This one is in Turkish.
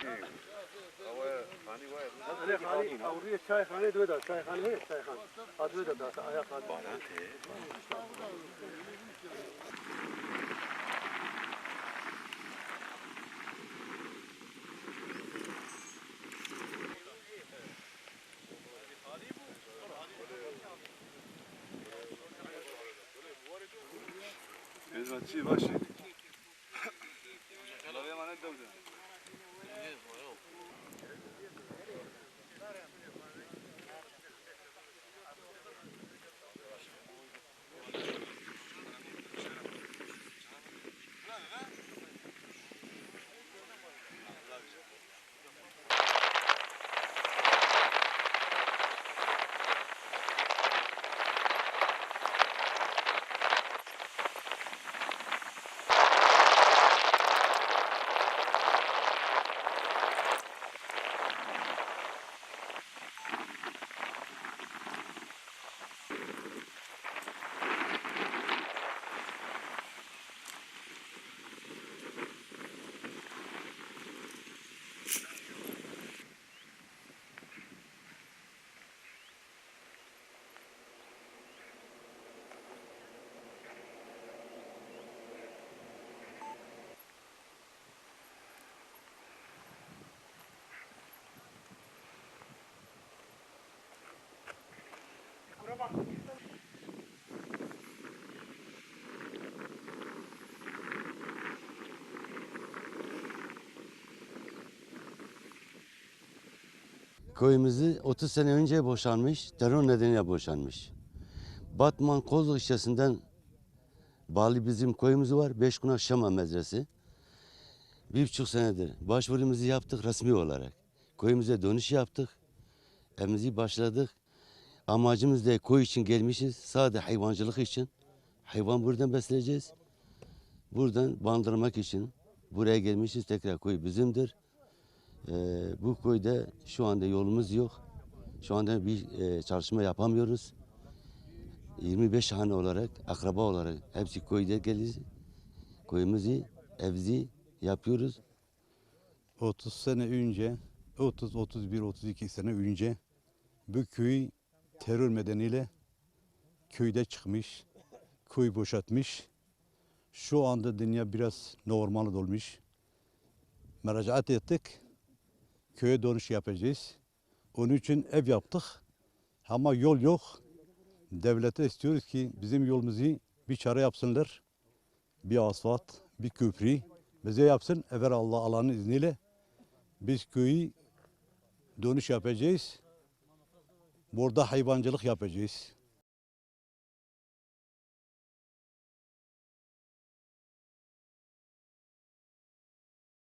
ხანი ხანი აურიე ჩაი ხანი დვედა ჩაი ხანი ჰე ჩაი ხანი ადვედა და აია ხანი ბანათე Ezvat çi başı. Köyümüzü 30 sene önce boşanmış, terör nedeniyle boşanmış. Batman Kozluk ilçesinden bağlı bizim köyümüz var. Beşkunak Şama Medresi. Bir buçuk senedir başvurumuzu yaptık resmi olarak. Köyümüze dönüş yaptık. Evimizi başladık. Amacımız da köy için gelmişiz. Sadece hayvancılık için. Hayvan buradan besleyeceğiz. Buradan bandırmak için buraya gelmişiz. Tekrar köy bizimdir. Ee, bu köyde şu anda yolumuz yok. Şu anda bir e, çalışma yapamıyoruz. 25 hane olarak, akraba olarak hepsi köyde geliyor. Köyümüzü, evimizi yapıyoruz. 30 sene önce, 30, 31, 32 sene önce bu köy terör nedeniyle köyde çıkmış, köy boşaltmış. Şu anda dünya biraz normal olmuş. Müracaat ettik, köye dönüş yapacağız. Onun için ev yaptık ama yol yok. Devlete istiyoruz ki bizim yolumuzu bir çare yapsınlar. Bir asfalt, bir köprü bize yapsın. Eğer Allah Allah'ın izniyle biz köyü dönüş yapacağız. Burada hayvancılık yapacağız.